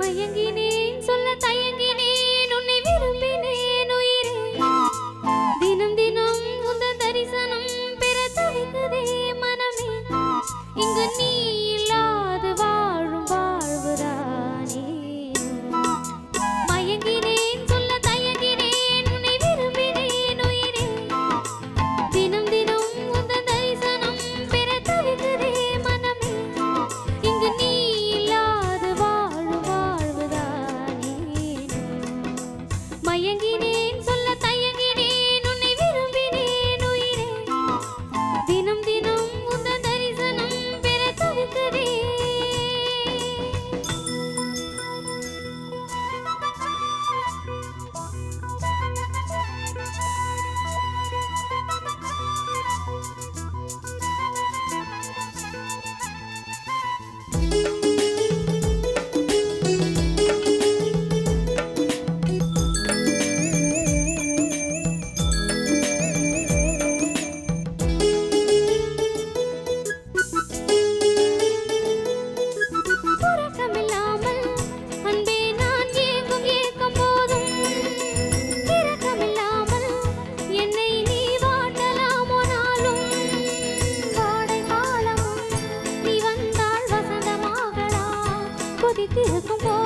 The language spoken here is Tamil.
மயங்கின que quiere.